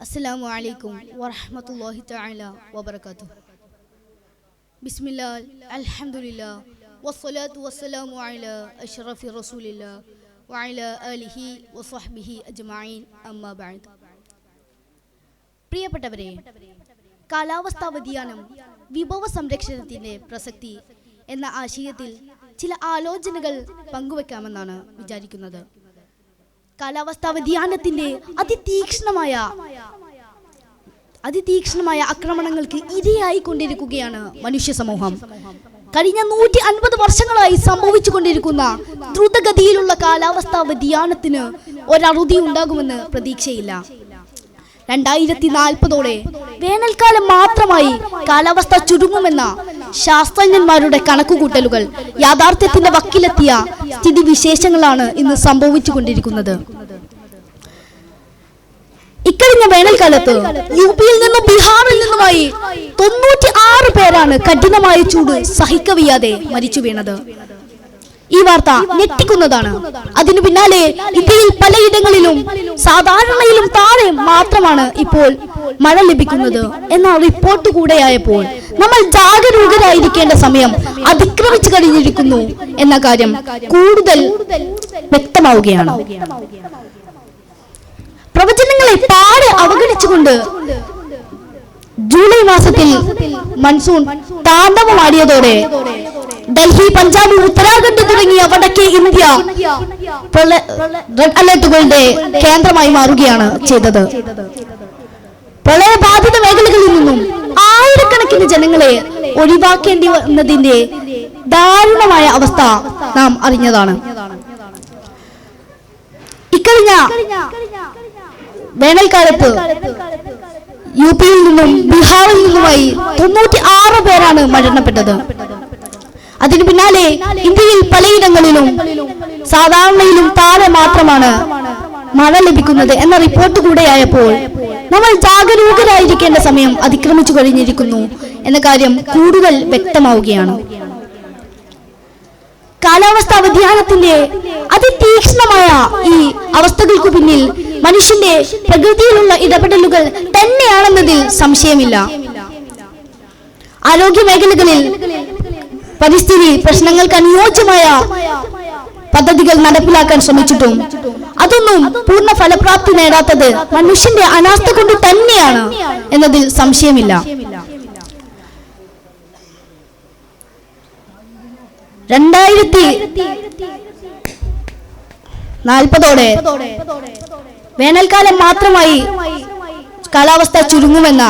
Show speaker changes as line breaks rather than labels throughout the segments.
السلام عليكم ورحمة الله تعالى وبركاته بسم الله الحمد لله والصلاة والسلام على أشرف رسول الله وعلى آله وصحبه أجمعين أما بعد പ്രിയപ്പെട്ടവരെ കാലാവസ്ഥാ വ്യതിയാനം വിഭവ സംരക്ഷണത്തിന്റെ പ്രസക്തി എന്ന ആശയത്തിൽ ചില ആലോചനകൾ പങ്കുവെക്കാമെന്നാണ് വിചാരിക്കുന്നത് കാലാവസ്ഥാ വ്യതിയാനത്തിന്റെ അതിതീക്ഷണമായ അതിതീക്ഷ്ണമായ ആക്രമണങ്ങൾക്ക് ഇരയായി കൊണ്ടിരിക്കുകയാണ് മനുഷ്യ സമൂഹം കഴിഞ്ഞ നൂറ്റി അൻപത് വർഷങ്ങളായി സംഭവിച്ചു കൊണ്ടിരിക്കുന്ന ദ്രുതഗതിയിലുള്ള കാലാവസ്ഥാ വ്യതിയാനത്തിന് ഒരറുതി ഉണ്ടാകുമെന്ന് പ്രതീക്ഷയില്ല. രണ്ടായിരത്തി നാൽപ്പതോടെ വേനൽക്കാലം മാത്രമായി കാലാവസ്ഥ ചുരുങ്ങുമെന്ന ശാസ്ത്രജ്ഞന്മാരുടെ കണക്കുകൂട്ടലുകൾ യാഥാർത്ഥ്യത്തിന്റെ വക്കിലെത്തിയ സ്ഥിതിവിശേഷങ്ങളാണ് ഇന്ന് സംഭവിച്ചു കൊണ്ടിരിക്കുന്നത് ഇക്കഴിഞ്ഞ വേനൽക്കാലത്ത് യു പിയിൽ നിന്നും ബീഹാറിൽ നിന്നുമായി തൊണ്ണൂറ്റി ആറ് പേരാണ് കഠിനമായ ചൂട് സഹിക്കവയ്യാതെ മരിച്ചു വീണത് ഈ വാർത്ത ഞെട്ടിക്കുന്നതാണ്. അതിനു പിന്നാലെ ഇന്ത്യയിൽ പലയിടങ്ങളിലും സാധാരണയിലും താഴെ മാത്രമാണ് ഇപ്പോൾ മഴ ലഭിക്കുന്നത് എന്ന റിപ്പോർട്ട് കൂടെയായപ്പോൾ നമ്മൾ ജാഗരൂകരായിരിക്കേണ്ട സമയം അതിക്രമിച്ചു കഴിഞ്ഞിരിക്കുന്നു എന്ന കാര്യം കൂടുതൽ വ്യക്തമാവുകയാണ്. പ്രവചനങ്ങളെ പാടെ അവഗണിച്ചുകൊണ്ട് ജൂലൈ മാസത്തിൽ മൺസൂൺ താണ്ഡവമാടിയതോടെ ഡൽഹി പഞ്ചാബ് ഉത്തരാഖണ്ഡ് തുടങ്ങിയ വടക്കേ ഇന്ത്യ റെഡ് അലർട്ടുകളുടെ കേന്ദ്രമായി മാറുകയാണ് ചെയ്തത്. പ്രളയബാധിത മേഖലകളിൽ നിന്നും ആയിരക്കണക്കിന് ജനങ്ങളെ ഒഴിവാക്കേണ്ടി വന്നതിന്റെ ദാരുണമായ അവസ്ഥ നാം അറിഞ്ഞതാണ്. ഇക്കഴിഞ്ഞ വേനൽക്കാലത്ത് യു പിയിൽ നിന്നും ബീഹാറിൽ നിന്നുമായി തൊണ്ണൂറ്റി ആറ് പേരാണ് മരണപ്പെട്ടത്. അതിനു പിന്നാലെ ഇന്ത്യയിൽ പലയിടങ്ങളിലും സാധാരണയിലും താഴെ മാത്രമാണ് മഴ ലഭിക്കുന്നത് എന്ന റിപ്പോർട്ട് കൂടെയായപ്പോൾ നമ്മൾ ജാഗരൂകരായിരിക്കേണ്ട സമയം അതിക്രമിച്ചു കഴിഞ്ഞിരിക്കുന്നു എന്ന കാര്യം കൂടുതൽ വ്യക്തമാവുകയാണ്. കാലാവസ്ഥാ വ്യതിയാനത്തിന്റെ അതിതീക്ഷ്ണമായ ഈ അവസ്ഥകൾക്ക് പിന്നിൽ മനുഷ്യന്റെ പ്രകൃതിയിലുള്ള ഇടപെടലുകൾ തന്നെയാണെന്നതിൽ സംശയമില്ല. ആരോഗ്യ മേഖലകളിൽ പരിസ്ഥിതി പ്രശ്നങ്ങൾക്ക് അനുയോജ്യമായ പദ്ധതികൾ നടപ്പിലാക്കാൻ ശ്രമിച്ചിട്ടും അതൊന്നും പൂർണ ഫലപ്രാപ്തി നേടാത്തത് മനുഷ്യന്റെ അനാസ്ഥ കൊണ്ട് തന്നെയാണ് എന്നതിൽ സംശയമില്ല. രണ്ടായിരത്തി നാൽപ്പതോടെ വേനൽക്കാലം മാത്രമായി കാലാവസ്ഥ ചുരുങ്ങുമെന്ന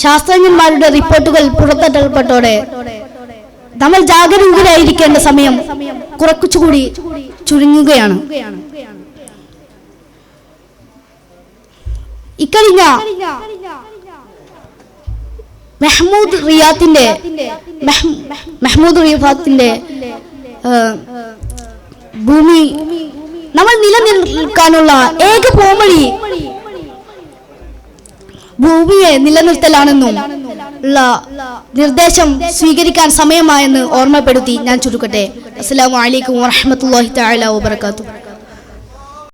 ശാസ്ത്രജ്ഞന്മാരുടെ റിപ്പോർട്ടുകൾ പുറത്തിറക്കപ്പെട്ടോടെ നമ്മൾ ജാഗരൂകരായിരിക്കേണ്ട സമയം കുറച്ചുകൂടി ചുരുങ്ങുകയാണ്. ഇക്കഴിഞ്ഞ മെഹ്മൂദ് റിയാത്തിന്റെ മെഹ്- മെഹ്മൂദ് റിയാത്തിന്റെ ഭൂമി നമ്മൾ നിലനിൽക്കാനുള്ള ഏക പോംവഴി ഭൂമിയെ നിലനിർത്തലാണെന്നും ഉള്ള നിർദ്ദേശം സ്വീകരിക്കാൻ സമയമായെന്ന് ഓർമ്മപ്പെടുത്തി ഞാൻ ചുരുക്കട്ടെ. അസ്സലാമു അലൈക്കും വറഹ്മത്തുള്ളാഹി തആല വബറകാതുഹു.